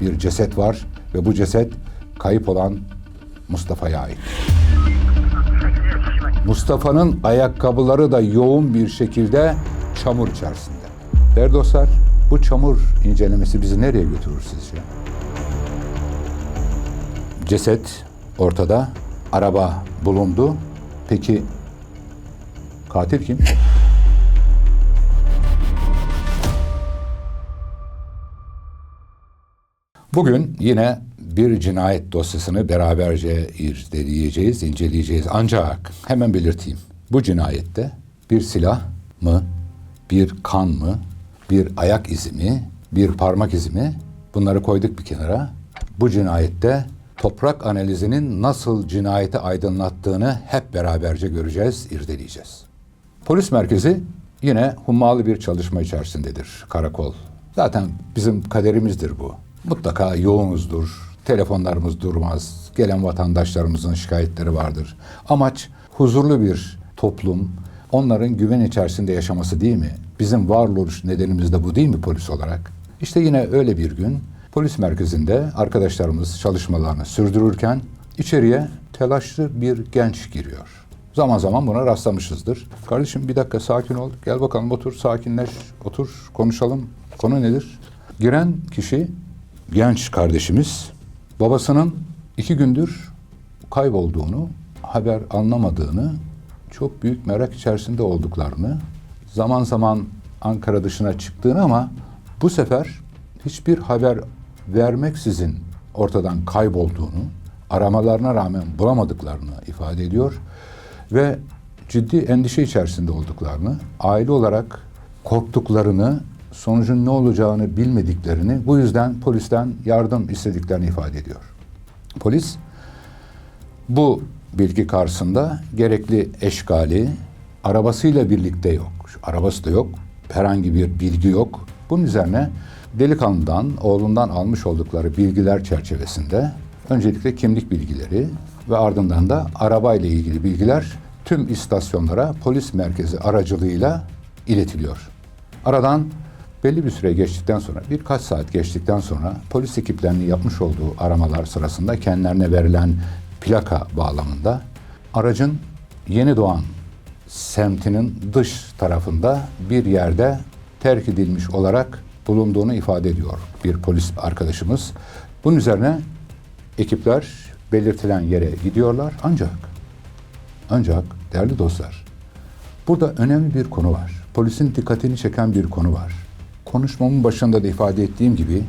bir ceset var ve bu ceset kayıp olan Mustafa'ya ait. Mustafa'nın ayakkabıları da yoğun bir şekilde çamur içerisinde. Değerli dostlar, bu çamur incelemesi bizi nereye götürür sizce? Ceset ortada, araba bulundu. Peki katil kim? Bugün yine bir cinayet dosyasını beraberce irdeleyeceğiz, inceleyeceğiz. Ancak hemen belirteyim. Bu cinayette bir silah mı, bir kan mı, bir ayak izi mi, bir parmak izi mi bunları koyduk bir kenara. Bu cinayette toprak analizinin nasıl cinayeti aydınlattığını hep beraberce göreceğiz, irdeleyeceğiz. Polis merkezi yine hummalı bir çalışma içerisindedir karakol. Zaten bizim kaderimizdir bu. Mutlaka yoğunuzdur, telefonlarımız durmaz, gelen vatandaşlarımızın şikayetleri vardır. Amaç huzurlu bir toplum, onların güven içerisinde yaşaması değil mi? Bizim varoluş nedenimiz de bu değil mi polis olarak? İşte yine öyle bir gün polis merkezinde arkadaşlarımız çalışmalarını sürdürürken içeriye telaşlı bir genç giriyor. Zaman zaman buna rastlamışızdır. Kardeşim bir dakika sakin ol. Gel bakalım otur sakinleş. Otur konuşalım. Konu nedir? Giren kişi genç kardeşimiz babasının iki gündür kaybolduğunu, haber anlamadığını, çok büyük merak içerisinde olduklarını, zaman zaman Ankara dışına çıktığını ama bu sefer hiçbir haber vermeksizin ortadan kaybolduğunu, aramalarına rağmen bulamadıklarını ifade ediyor ve ciddi endişe içerisinde olduklarını, aile olarak korktuklarını, sonucun ne olacağını bilmediklerini, bu yüzden polisten yardım istediklerini ifade ediyor. Polis bu bilgi karşısında gerekli eşgali arabasıyla birlikte yok. Arabası da yok. Herhangi bir bilgi yok. Bunun üzerine delikanlıdan, oğlundan almış oldukları bilgiler çerçevesinde öncelikle kimlik bilgileri ve ardından da arabayla ilgili bilgiler tüm istasyonlara polis merkezi aracılığıyla iletiliyor. Aradan belli bir süre geçtikten sonra, birkaç saat geçtikten sonra polis ekiplerinin yapmış olduğu aramalar sırasında kendilerine verilen plaka bağlamında aracın Yeni Doğan semtinin dış tarafında bir yerde terk edilmiş olarak bulunduğunu ifade ediyor bir polis arkadaşımız. Bunun üzerine ekipler belirtilen yere gidiyorlar ancak ancak değerli dostlar burada önemli bir konu var. Polisin dikkatini çeken bir konu var. Konuşmamın başında da ifade ettiğim gibi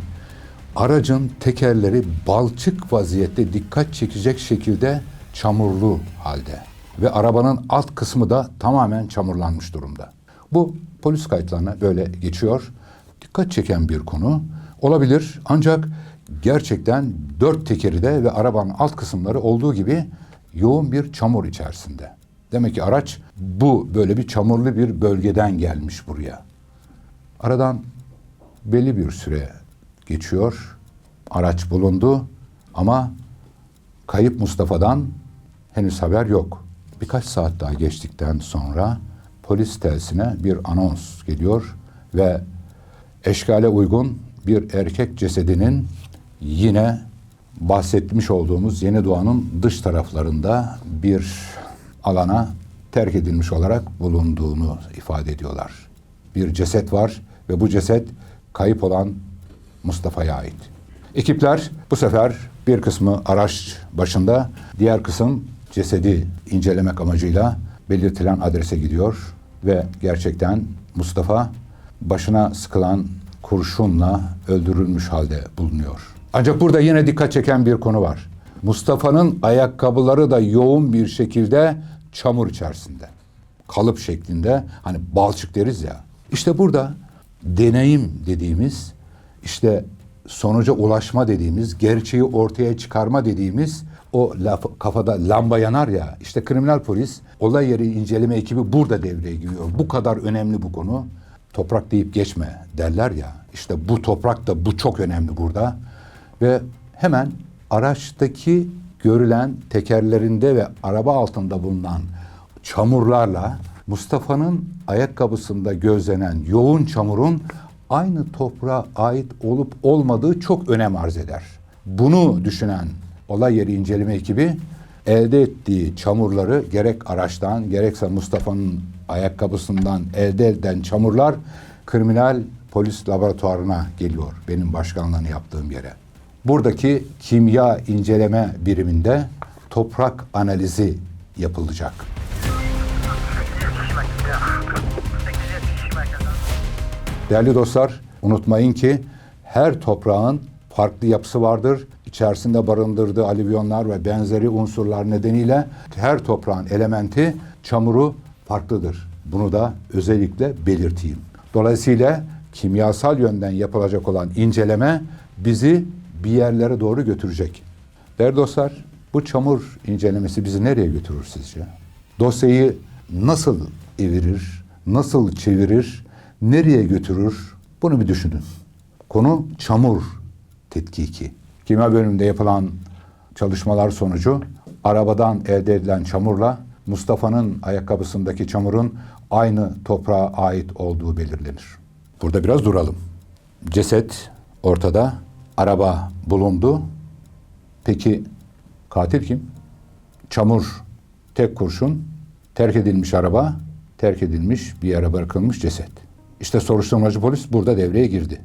aracın tekerleri balçık vaziyette dikkat çekecek şekilde çamurlu halde ve arabanın alt kısmı da tamamen çamurlanmış durumda. Bu polis kayıtlarına böyle geçiyor. Dikkat çeken bir konu olabilir ancak gerçekten dört tekeri de ve arabanın alt kısımları olduğu gibi yoğun bir çamur içerisinde. Demek ki araç bu böyle bir çamurlu bir bölgeden gelmiş buraya. Aradan belli bir süre geçiyor. Araç bulundu ama kayıp Mustafa'dan henüz haber yok. Birkaç saat daha geçtikten sonra polis telsine bir anons geliyor ve eşkale uygun bir erkek cesedinin yine bahsetmiş olduğumuz Yeni Doğan'ın dış taraflarında bir alana terk edilmiş olarak bulunduğunu ifade ediyorlar. Bir ceset var ve bu ceset kayıp olan Mustafa'ya ait. Ekipler bu sefer bir kısmı araç başında, diğer kısım cesedi incelemek amacıyla belirtilen adrese gidiyor ve gerçekten Mustafa başına sıkılan kurşunla öldürülmüş halde bulunuyor. Ancak burada yine dikkat çeken bir konu var. Mustafa'nın ayakkabıları da yoğun bir şekilde çamur içerisinde. Kalıp şeklinde hani balçık deriz ya. İşte burada deneyim dediğimiz işte sonuca ulaşma dediğimiz, gerçeği ortaya çıkarma dediğimiz o laf, kafada lamba yanar ya. işte kriminal polis olay yeri inceleme ekibi burada devreye giriyor. Bu kadar önemli bu konu. Toprak deyip geçme derler ya. işte bu toprak da bu çok önemli burada. Ve hemen araçtaki görülen tekerlerinde ve araba altında bulunan çamurlarla Mustafa'nın ayakkabısında gözlenen yoğun çamurun aynı toprağa ait olup olmadığı çok önem arz eder. Bunu düşünen olay yeri inceleme ekibi elde ettiği çamurları gerek araçtan gerekse Mustafa'nın ayakkabısından elde edilen çamurlar kriminal polis laboratuvarına geliyor benim başkanlığını yaptığım yere. Buradaki kimya inceleme biriminde toprak analizi yapılacak. Değerli dostlar, unutmayın ki her toprağın farklı yapısı vardır. İçerisinde barındırdığı alüvyonlar ve benzeri unsurlar nedeniyle her toprağın elementi, çamuru farklıdır. Bunu da özellikle belirteyim. Dolayısıyla kimyasal yönden yapılacak olan inceleme bizi bir yerlere doğru götürecek. Değerli dostlar, bu çamur incelemesi bizi nereye götürür sizce? Dosyayı nasıl evirir, nasıl çevirir, nereye götürür? Bunu bir düşünün. Konu çamur tetkiki. Kimya bölümünde yapılan çalışmalar sonucu arabadan elde edilen çamurla Mustafa'nın ayakkabısındaki çamurun aynı toprağa ait olduğu belirlenir. Burada biraz duralım. Ceset ortada, araba bulundu. Peki katil kim? Çamur, tek kurşun, terk edilmiş araba, terk edilmiş bir yere bırakılmış ceset. İşte soruşturmacı polis burada devreye girdi.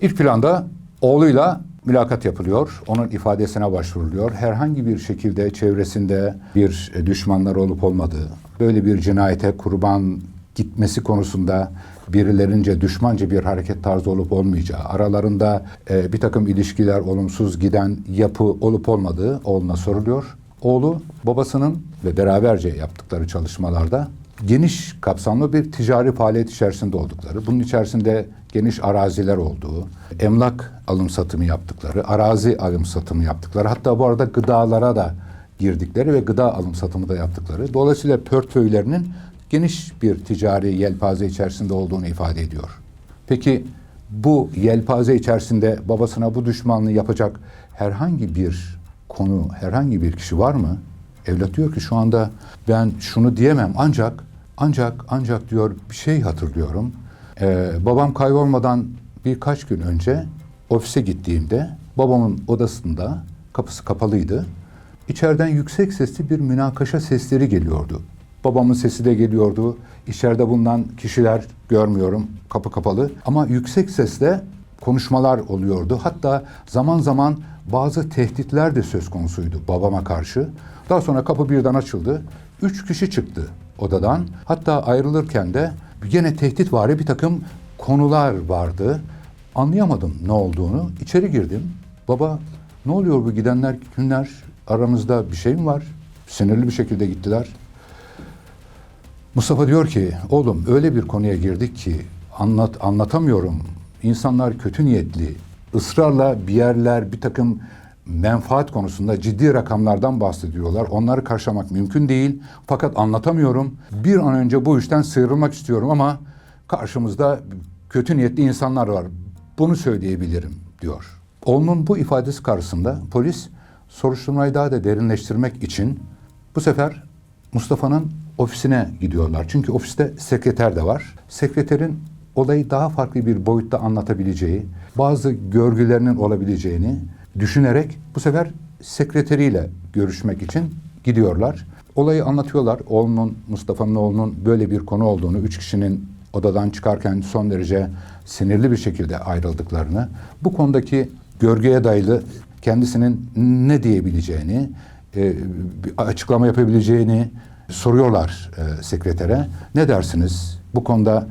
İlk planda oğluyla mülakat yapılıyor. Onun ifadesine başvuruluyor. Herhangi bir şekilde çevresinde bir düşmanlar olup olmadığı, böyle bir cinayete kurban gitmesi konusunda birilerince düşmanca bir hareket tarzı olup olmayacağı, aralarında e, bir takım ilişkiler olumsuz giden yapı olup olmadığı oğluna soruluyor. Oğlu babasının ve beraberce yaptıkları çalışmalarda geniş kapsamlı bir ticari faaliyet içerisinde oldukları, bunun içerisinde geniş araziler olduğu, emlak alım satımı yaptıkları, arazi alım satımı yaptıkları, hatta bu arada gıdalara da girdikleri ve gıda alım satımı da yaptıkları. Dolayısıyla portföylerinin geniş bir ticari yelpaze içerisinde olduğunu ifade ediyor. Peki bu yelpaze içerisinde babasına bu düşmanlığı yapacak herhangi bir konu, herhangi bir kişi var mı? Evlat diyor ki şu anda ben şunu diyemem ancak ancak ancak diyor bir şey hatırlıyorum. Ee, babam kaybolmadan birkaç gün önce ofise gittiğimde babamın odasında kapısı kapalıydı. İçeriden yüksek sesli bir münakaşa sesleri geliyordu. Babamın sesi de geliyordu. İçeride bulunan kişiler görmüyorum kapı kapalı ama yüksek sesle konuşmalar oluyordu. Hatta zaman zaman bazı tehditler de söz konusuydu babama karşı. Daha sonra kapı birden açıldı. Üç kişi çıktı odadan. Hatta ayrılırken de yine tehditvari bir takım konular vardı. Anlayamadım ne olduğunu. İçeri girdim. Baba ne oluyor bu gidenler günler aramızda bir şey mi var? Sinirli bir şekilde gittiler. Mustafa diyor ki oğlum öyle bir konuya girdik ki anlat anlatamıyorum. İnsanlar kötü niyetli. ısrarla bir yerler bir takım menfaat konusunda ciddi rakamlardan bahsediyorlar. Onları karşılamak mümkün değil. Fakat anlatamıyorum. Bir an önce bu işten sıyrılmak istiyorum ama karşımızda kötü niyetli insanlar var. Bunu söyleyebilirim diyor. Oğlunun bu ifadesi karşısında polis soruşturmayı daha da derinleştirmek için bu sefer Mustafa'nın ofisine gidiyorlar. Çünkü ofiste sekreter de var. Sekreterin olayı daha farklı bir boyutta anlatabileceği, bazı görgülerinin olabileceğini düşünerek bu sefer sekreteriyle görüşmek için gidiyorlar. Olayı anlatıyorlar. Oğlunun, Mustafa'nın oğlunun böyle bir konu olduğunu, üç kişinin odadan çıkarken son derece sinirli bir şekilde ayrıldıklarını, bu konudaki görgüye dayalı kendisinin ne diyebileceğini, e, açıklama yapabileceğini soruyorlar e, sekretere. Ne dersiniz? Bu konuda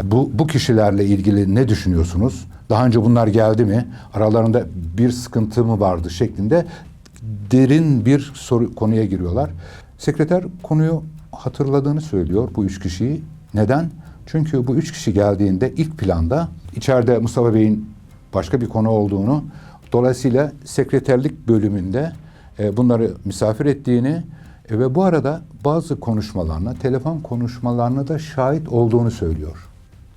e, bu, bu kişilerle ilgili ne düşünüyorsunuz? Daha önce bunlar geldi mi? Aralarında bir sıkıntı mı vardı şeklinde derin bir soru konuya giriyorlar. Sekreter konuyu hatırladığını söylüyor bu üç kişiyi. Neden? Çünkü bu üç kişi geldiğinde ilk planda içeride Mustafa Bey'in başka bir konu olduğunu dolayısıyla sekreterlik bölümünde e, bunları misafir ettiğini e, ve bu arada bazı konuşmalarına, telefon konuşmalarına da şahit olduğunu söylüyor.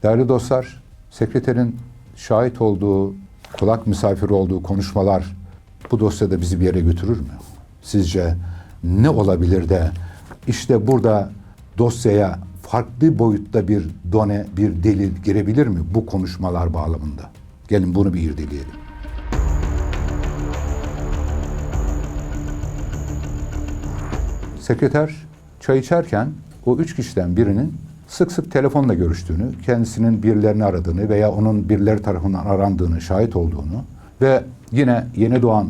Değerli dostlar, sekreterin şahit olduğu, kulak misafiri olduğu konuşmalar bu dosyada bizi bir yere götürür mü? Sizce ne olabilir de işte burada dosyaya farklı boyutta bir done, bir delil girebilir mi bu konuşmalar bağlamında? Gelin bunu bir irdeleyelim. Sekreter çay içerken o üç kişiden birinin sık sık telefonla görüştüğünü, kendisinin birilerini aradığını veya onun birileri tarafından arandığını şahit olduğunu ve yine yeni doğan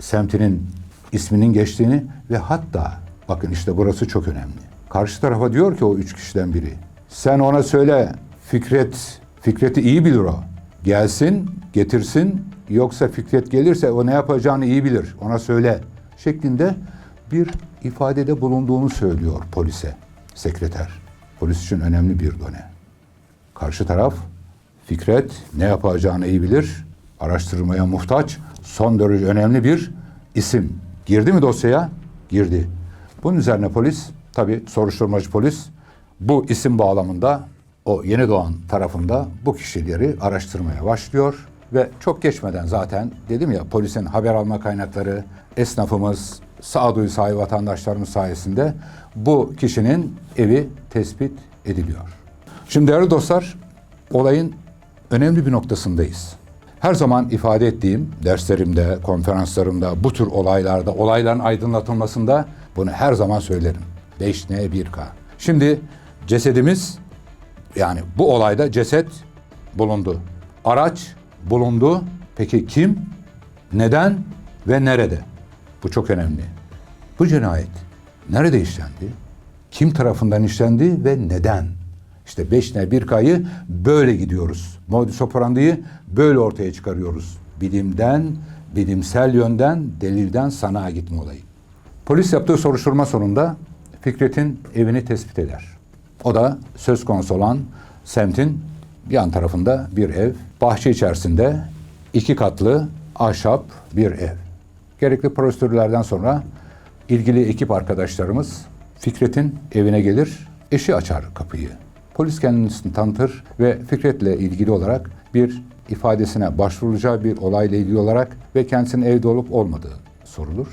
semtinin isminin geçtiğini ve hatta bakın işte burası çok önemli. Karşı tarafa diyor ki o üç kişiden biri sen ona söyle Fikret, Fikret'i iyi bilir o. Gelsin, getirsin yoksa Fikret gelirse o ne yapacağını iyi bilir. Ona söyle şeklinde bir ifadede bulunduğunu söylüyor polise sekreter. Polis için önemli bir done. Karşı taraf Fikret ne yapacağını iyi bilir. Araştırmaya muhtaç son derece önemli bir isim. Girdi mi dosyaya? Girdi. Bunun üzerine polis, tabi soruşturmacı polis bu isim bağlamında o yeni doğan tarafında bu kişileri araştırmaya başlıyor ve çok geçmeden zaten dedim ya polisin haber alma kaynakları, esnafımız, sağduyu sahibi vatandaşlarımız sayesinde bu kişinin evi tespit ediliyor. Şimdi değerli dostlar, olayın önemli bir noktasındayız. Her zaman ifade ettiğim derslerimde, konferanslarımda, bu tür olaylarda, olayların aydınlatılmasında bunu her zaman söylerim. 5N 1K. Şimdi cesedimiz yani bu olayda ceset bulundu. Araç bulundu. Peki kim, neden ve nerede? Bu çok önemli. Bu cinayet nerede işlendi? Kim tarafından işlendi ve neden? İşte 5'ne 1 kayı böyle gidiyoruz. Modus operandi'yi böyle ortaya çıkarıyoruz. Bilimden, bilimsel yönden, delilden sanağa gitme olayı. Polis yaptığı soruşturma sonunda Fikret'in evini tespit eder. O da söz konusu olan semtin yan tarafında bir ev. Bahçe içerisinde iki katlı ahşap bir ev. Gerekli prosedürlerden sonra ilgili ekip arkadaşlarımız Fikret'in evine gelir, eşi açar kapıyı. Polis kendisini tanıtır ve Fikret'le ilgili olarak bir ifadesine başvurulacağı bir olayla ilgili olarak ve kendisinin evde olup olmadığı sorulur.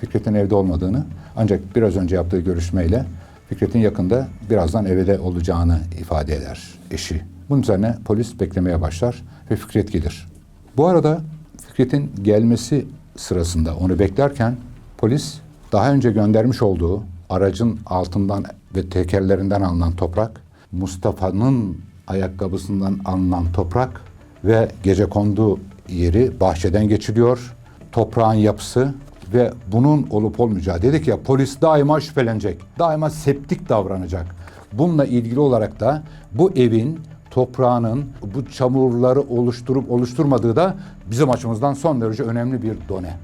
Fikret'in evde olmadığını ancak biraz önce yaptığı görüşmeyle Fikret'in yakında birazdan evde olacağını ifade eder eşi. Bunun üzerine polis beklemeye başlar ve Fikret gelir. Bu arada Fikret'in gelmesi sırasında onu beklerken polis daha önce göndermiş olduğu aracın altından ve tekerlerinden alınan toprak, Mustafa'nın ayakkabısından alınan toprak ve gece kondu yeri bahçeden geçiliyor. Toprağın yapısı ve bunun olup olmayacağı dedik ya polis daima şüphelenecek. Daima septik davranacak. Bununla ilgili olarak da bu evin toprağının bu çamurları oluşturup oluşturmadığı da bizim açımızdan son derece önemli bir done.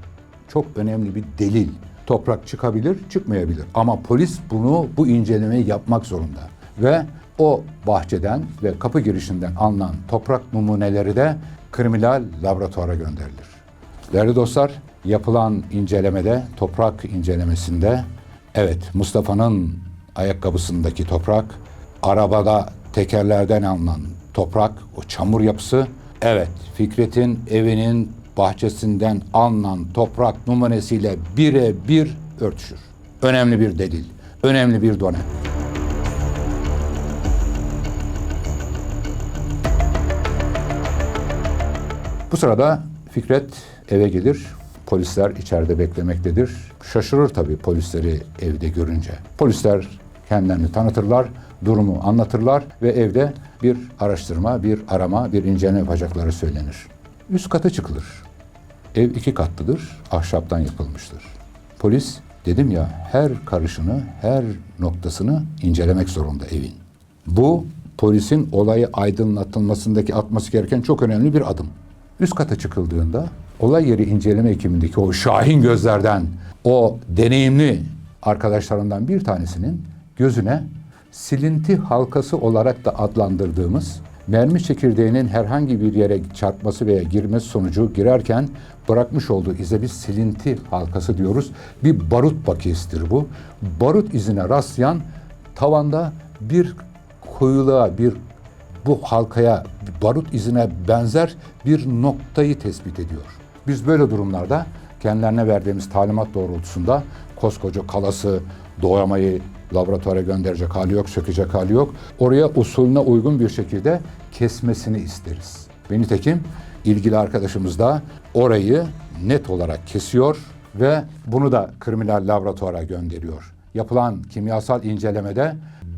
Çok önemli bir delil. Toprak çıkabilir, çıkmayabilir. Ama polis bunu, bu incelemeyi yapmak zorunda. Ve o bahçeden ve kapı girişinden alınan toprak numuneleri de kriminal laboratuvara gönderilir. Değerli dostlar, yapılan incelemede, toprak incelemesinde evet Mustafa'nın ayakkabısındaki toprak, arabada tekerlerden alınan toprak, o çamur yapısı, evet Fikret'in evinin bahçesinden alınan toprak numunesiyle birebir örtüşür. Önemli bir delil, önemli bir done. Bu sırada Fikret eve gelir. Polisler içeride beklemektedir. Şaşırır tabii polisleri evde görünce. Polisler kendilerini tanıtırlar, durumu anlatırlar ve evde bir araştırma, bir arama, bir inceleme yapacakları söylenir. Üst kata çıkılır. Ev iki katlıdır, ahşaptan yapılmıştır. Polis dedim ya her karışını, her noktasını incelemek zorunda evin. Bu polisin olayı aydınlatılmasındaki atması gereken çok önemli bir adım. Üst kata çıkıldığında olay yeri inceleme ekibindeki o şahin gözlerden o deneyimli arkadaşlarından bir tanesinin gözüne silinti halkası olarak da adlandırdığımız mermi çekirdeğinin herhangi bir yere çarpması veya girmesi sonucu girerken bırakmış olduğu ize biz silinti halkası diyoruz. Bir barut bakiyesidir bu. Barut izine rastlayan tavanda bir koyuluğa, bir bu halkaya, barut izine benzer bir noktayı tespit ediyor. Biz böyle durumlarda kendilerine verdiğimiz talimat doğrultusunda koskoca kalası doğramayı laboratuvara gönderecek hali yok, sökecek hali yok. Oraya usulüne uygun bir şekilde kesmesini isteriz. Ve nitekim ilgili arkadaşımız da orayı net olarak kesiyor ve bunu da kriminal laboratuvara gönderiyor. Yapılan kimyasal incelemede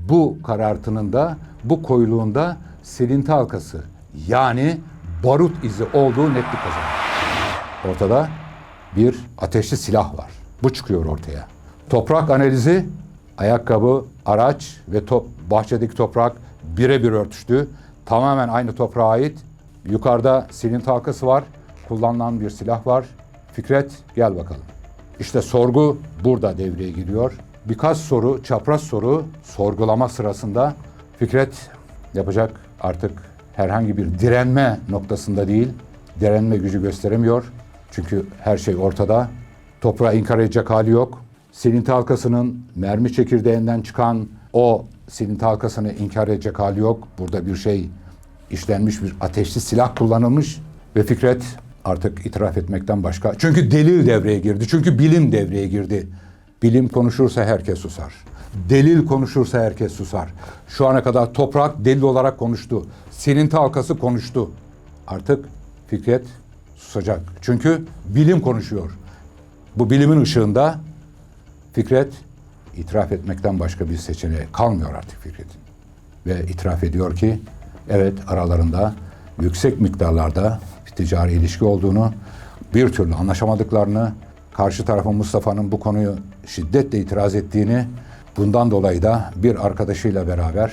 bu karartının da bu koyuluğunda silinti halkası yani barut izi olduğu netlik kazanıyor. Ortada bir ateşli silah var. Bu çıkıyor ortaya. Toprak analizi, ayakkabı, araç ve top, bahçedeki toprak birebir örtüştü. Tamamen aynı toprağa ait. Yukarıda silinti halkası var. Kullanılan bir silah var. Fikret gel bakalım. İşte sorgu burada devreye giriyor. Birkaç soru, çapraz soru sorgulama sırasında Fikret yapacak artık herhangi bir direnme noktasında değil, direnme gücü gösteremiyor. Çünkü her şey ortada. Toprağı inkar edecek hali yok. Silinti halkasının mermi çekirdeğinden çıkan o silinti halkasını inkar edecek hali yok. Burada bir şey işlenmiş bir ateşli silah kullanılmış ve Fikret artık itiraf etmekten başka. Çünkü delil devreye girdi. Çünkü bilim devreye girdi. Bilim konuşursa herkes susar. Delil konuşursa herkes susar. Şu ana kadar toprak delil olarak konuştu. Silinti halkası konuştu. Artık Fikret susacak. Çünkü bilim konuşuyor. Bu bilimin ışığında Fikret itiraf etmekten başka bir seçeneği kalmıyor artık Fikret'in. Ve itiraf ediyor ki evet aralarında yüksek miktarlarda ticari ilişki olduğunu, bir türlü anlaşamadıklarını, karşı tarafın Mustafa'nın bu konuyu şiddetle itiraz ettiğini, bundan dolayı da bir arkadaşıyla beraber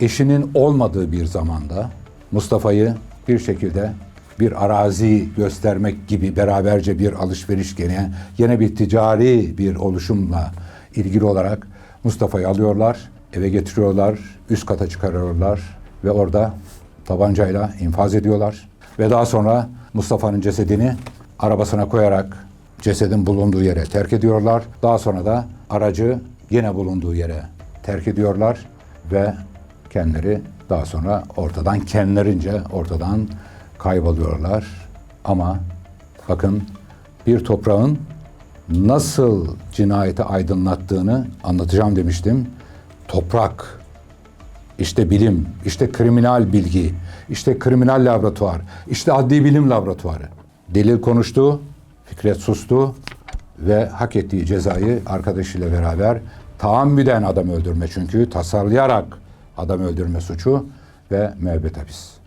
eşinin olmadığı bir zamanda Mustafa'yı bir şekilde bir arazi göstermek gibi beraberce bir alışveriş gene yine bir ticari bir oluşumla ilgili olarak Mustafa'yı alıyorlar, eve getiriyorlar, üst kata çıkarıyorlar ve orada tabancayla infaz ediyorlar. Ve daha sonra Mustafa'nın cesedini arabasına koyarak cesedin bulunduğu yere terk ediyorlar. Daha sonra da aracı yine bulunduğu yere terk ediyorlar ve kendileri daha sonra ortadan kendilerince ortadan kayboluyorlar. Ama bakın bir toprağın nasıl cinayeti aydınlattığını anlatacağım demiştim. Toprak, işte bilim, işte kriminal bilgi, işte kriminal laboratuvar, işte adli bilim laboratuvarı. Delil konuştu, Fikret sustu ve hak ettiği cezayı arkadaşıyla beraber taammüden adam öldürme çünkü tasarlayarak adam öldürme suçu ve müebbet hapis.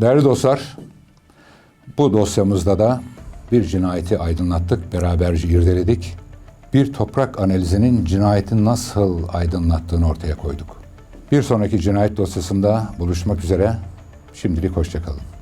Değerli dostlar, bu dosyamızda da bir cinayeti aydınlattık, beraberce irdeledik. Bir toprak analizinin cinayeti nasıl aydınlattığını ortaya koyduk. Bir sonraki cinayet dosyasında buluşmak üzere. Şimdilik hoşçakalın.